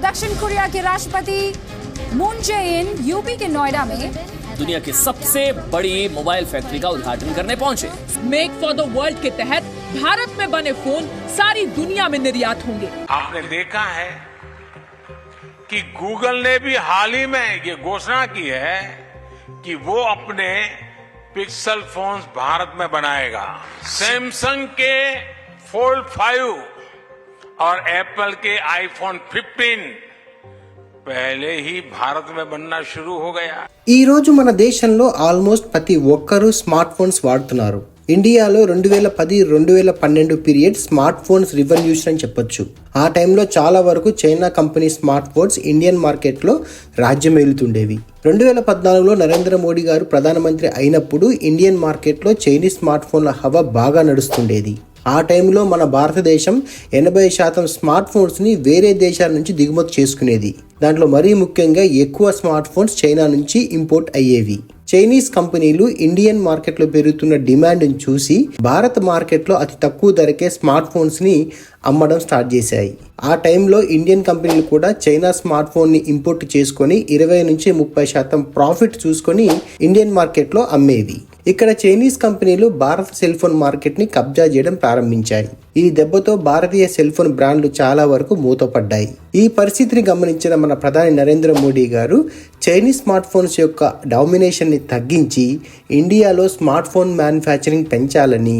दक्षिण कोरिया के राष्ट्रपति मून जे इन यूपी के नोएडा में दुनिया की सबसे बड़ी मोबाइल फैक्ट्री का उद्घाटन करने पहुँचे। मेक फॉर द वर्ल्ड के तहत भारत में बने फ़ोन सारी दुनिया में निर्यात होंगे। आपने देखा है कि गूगल ने भी हाल ही में ये घोषणा की है कि वो अपने पिक्सल फोन्स भारत में बनाएगा। सैमसंग के फोल्ड 5 और एप्पल के आईफोन 15 पहले ही भारत में बनना शुरू हो गया ఈ రోజు మన దేశంలో ఆల్మోస్ట్ ప్రతి ఒక్కరూ స్మార్ట్ ఫోన్స్ వాడుతున్నారు ఇండియాలో రెండు వేల పది రెండు వేల పన్నెండు పీరియడ్ స్మార్ట్ ఫోన్స్ రివల్యూషన్ అని చెప్పొచ్చు ఆ టైంలో చాలా వరకు China company smart phones Indian మార్కెట్లో రాజ్యం ఏలుతుండేవి రెండు వేల పద్నాలుగులో నరేంద్ర మోడీ గారు ప్రధానమంత్రి అయినప్పుడు ఇండియన్ మార్కెట్లో చైనీస్ స్మార్ట్ ఫోన్ల హవా బాగా నడుస్తుండేది. ఆ టైంలో మన భారతదేశం ఎనభై శాతం స్మార్ట్ ఫోన్స్ని వేరే దేశాల నుంచి దిగుమతి చేసుకునేది. దాంట్లో మరీ ముఖ్యంగా ఎక్కువ స్మార్ట్ ఫోన్స్ చైనా నుంచి ఇంపోర్ట్ అయ్యేవి. చైనీస్ కంపెనీలు ఇండియన్ మార్కెట్లో పెరుగుతున్న డిమాండ్ను చూసి భారత మార్కెట్లో అతి తక్కువ ధరకే స్మార్ట్ ఫోన్స్ని అమ్మడం స్టార్ట్ చేశాయి. ఆ టైంలో ఇండియన్ కంపెనీలు కూడా చైనా స్మార్ట్ ఫోన్ని ఇంపోర్ట్ చేసుకొని ఇరవై నుంచి ముప్పై శాతం ప్రాఫిట్ చూసుకొని ఇండియన్ మార్కెట్లో అమ్మేవి. ఇక్కడ చైనీస్ కంపెనీలు భారత సెల్ ఫోన్ మార్కెట్ని కబ్జా చేయడం ప్రారంభించాయి. ఈ దెబ్బతో భారతీయ సెల్ ఫోన్ బ్రాండ్లు చాలా వరకు మూతపడ్డాయి. ఈ పరిస్థితిని గమనించిన మన ప్రధాని నరేంద్ర మోడీ గారు చైనీస్ స్మార్ట్ ఫోన్స్ యొక్క డామినేషన్ని తగ్గించి ఇండియాలో స్మార్ట్ ఫోన్ మ్యానుఫ్యాక్చరింగ్ పెంచాలని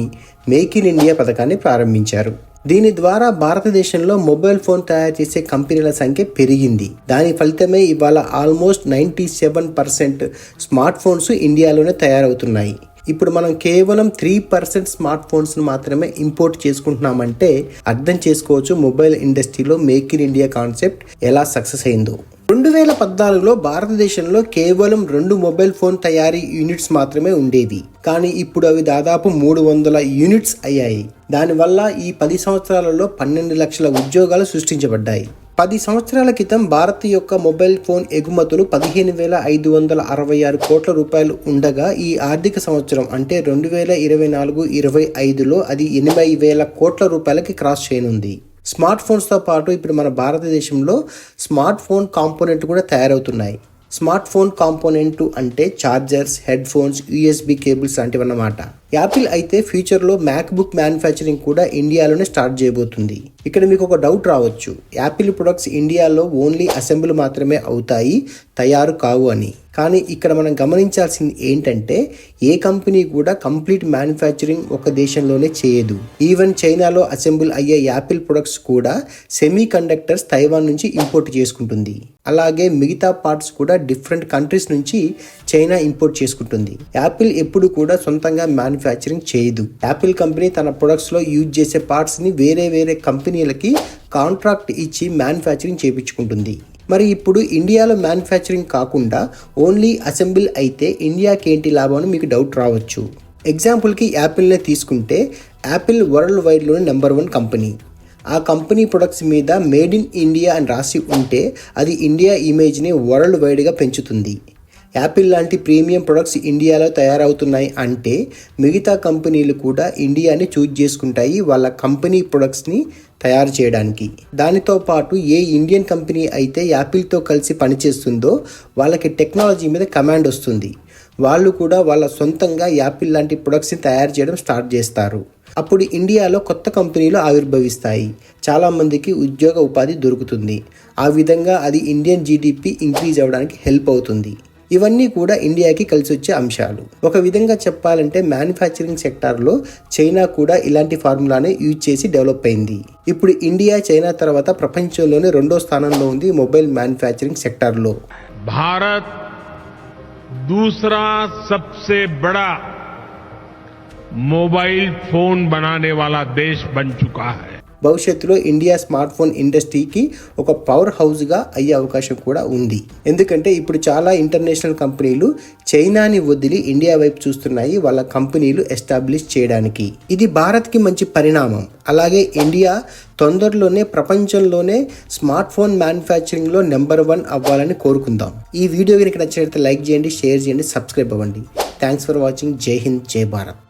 మేక్ ఇన్ ఇండియా పథకాన్ని ప్రారంభించారు. దీని ద్వారా భారతదేశంలో మొబైల్ ఫోన్ తయారు చేసే కంపెనీల సంఖ్య పెరిగింది. దాని ఫలితమే ఇవాళ almost ninety seven percent smart phones ఇండియాలోనే తయారవుతున్నాయి. ఇప్పుడు మనం కేవలం త్రీ పర్సెంట్ స్మార్ట్ ఫోన్స్ను మాత్రమే ఇంపోర్ట్ చేసుకుంటున్నామంటే అర్థం చేసుకోవచ్చు మొబైల్ ఇండస్ట్రీలో మేక్ ఇన్ ఇండియా కాన్సెప్ట్ ఎలా సక్సెస్ అయిందో. రెండు వేల పద్నాలుగులో భారతదేశంలో కేవలం రెండు మొబైల్ ఫోన్ తయారీ యూనిట్స్ మాత్రమే ఉండేవి. కానీ ఇప్పుడు అవి దాదాపు మూడు వందల యూనిట్స్ అయ్యాయి. దానివల్ల ఈ పది సంవత్సరాలలో పన్నెండు లక్షల ఉద్యోగాలు సృష్టించబడ్డాయి. పది సంవత్సరాల క్రితం భారత్ యొక్క మొబైల్ ఫోన్ ఎగుమతులు పదిహేను వేల ఐదు వందల అరవై ఆరు కోట్ల రూపాయలు ఉండగా ఈ ఆర్థిక సంవత్సరం అంటే రెండు వేల ఇరవై నాలుగు ఇరవై ఐదులో అది ఎనభై వేల కోట్ల రూపాయలకి క్రాస్ చేయనుంది. స్మార్ట్ ఫోన్స్తో పాటు ఇప్పుడు మన భారతదేశంలో స్మార్ట్ ఫోన్ కాంపోనెంట్ కూడా తయారవుతున్నాయి. స్మార్ట్ ఫోన్ కాంపోనెంట్ అంటే chargers head phones USB cables లాంటివన్నమాట. Apple అయితే ఫ్యూచర్లో మ్యాక్ బుక్ మ్యానుఫ్యాక్చరింగ్ కూడా ఇండియాలోనే స్టార్ట్ చేయబోతుంది. ఇక్కడ మీకు ఒక డౌట్ రావచ్చు. యాపిల్ ప్రొడక్ట్స్ ఇండియాలో ఓన్లీ అసెంబ్లీ మాత్రమే అవుతాయి తయారు కావు అని. కానీ ఇక్కడ మనం గమనించాల్సింది ఏంటంటే ఏ కంపెనీ కూడా కంప్లీట్ మ్యానుఫ్యాక్చరింగ్ ఒక దేశంలోనే చేయదు. ఈవెన్ చైనాలో అసెంబుల్ అయ్యే యాపిల్ ప్రొడక్ట్స్ కూడా సెమీ కండక్టర్స్ తైవాన్ నుంచి ఇంపోర్ట్ చేసుకుంటుంది. అలాగే మిగతా పార్ట్స్ కూడా డిఫరెంట్ కంట్రీస్ నుంచి చైనా ఇంపోర్ట్ చేసుకుంటుంది. యాపిల్ ఎప్పుడు కూడా సొంతంగా మ్యానుఫ్యాక్చరింగ్ చేయదు. యాపిల్ కంపెనీ తన ప్రొడక్ట్స్లో యూజ్ చేసే పార్ట్స్ని వేరే వేరే కంపెనీలకి కాంట్రాక్ట్ ఇచ్చి మ్యానుఫ్యాక్చరింగ్ చేయించుకుంటుంది మరి ఇప్పుడు ఇండియాలో మ్యానుఫ్యాక్చరింగ్ కాకుండా ఓన్లీ అసెంబుల్ అయితే ఇండియాకి ఏంటి లాభం అని మీకు డౌట్ రావచ్చు. ఎగ్జాంపుల్కి యాపిల్నే తీసుకుంటే యాపిల్ వరల్డ్ వైడ్లోని నెంబర్ వన్ కంపెనీ ఆ కంపెనీ ప్రొడక్ట్స్ మీద మేడ్ ఇన్ ఇండియా అని రాసి ఉంటే అది ఇండియా ఇమేజ్ని వరల్డ్ వైడ్గా పెంచుతుంది. యాపిల్ లాంటి ప్రీమియం ప్రొడక్ట్స్ ఇండియాలో తయారవుతున్నాయి అంటే మిగతా కంపెనీలు కూడా ఇండియాని చూజ్ చేసుకుంటాయి వాళ్ళ కంపెనీ ప్రొడక్ట్స్ని తయారు చేయడానికి. దానితో పాటు ఏ ఇండియన్ కంపెనీ అయితే యాపిల్తో కలిసి పనిచేస్తుందో వాళ్ళకి టెక్నాలజీ మీద కమాండ్ వస్తుంది. వాళ్ళు కూడా వాళ్ళ సొంతంగా యాపిల్ లాంటి ప్రొడక్ట్స్ని తయారు చేయడం స్టార్ట్ చేస్తారు. అప్పుడు ఇండియాలో కొత్త కంపెనీలు ఆవిర్భవిస్తాయి. చాలామందికి ఉద్యోగ ఉపాధి దొరుకుతుంది. ఆ విధంగా అది ఇండియన్ జీడిపి ఇంక్రీజ్ అవ్వడానికి హెల్ప్ అవుతుంది. ఇవన్నీ కూడా ఇండియాకి కలిసి వచ్చే అంశాలు ఒక విధంగా చెప్పాలంటే మ్యానుఫ్యాక్చరింగ్ సెక్టార్లో చైనా కూడా ఇలాంటి ఫార్ములానే యూజ్ చేసి డెవలప్ అయింది ఇప్పుడు ఇండియా చైనా తర్వాత ప్రపంచంలోనే రెండో స్థానంలో ఉంది మొబైల్ మ్యానుఫ్యాక్చరింగ్ సెక్టార్లో भारत दूसरा सबसे बड़ा मोबाइल फोन बनाने वाला देश बन चुका है భవిష్యత్తులో ఇండియా స్మార్ట్ ఫోన్ ఇండస్ట్రీకి ఒక పవర్ హౌస్గా అయ్యే అవకాశం కూడా ఉంది. ఎందుకంటే ఇప్పుడు చాలా ఇంటర్నేషనల్ కంపెనీలు చైనాని వదిలి ఇండియా వైపు చూస్తున్నాయి వాళ్ళ కంపెనీలు ఎస్టాబ్లిష్ చేయడానికి. ఇది భారత్కి మంచి పరిణామం. అలాగే ఇండియా తొందరలోనే ప్రపంచంలోనే స్మార్ట్ ఫోన్ మ్యానుఫ్యాక్చరింగ్లో నెంబర్ వన్ అవ్వాలని కోరుకుందాం. ఈ వీడియో కనుక నచ్చినట్లయితే లైక్ చేయండి షేర్ చేయండి సబ్స్క్రైబ్ అవ్వండి. Thanks for watching. జై హింద్ జై భారత్.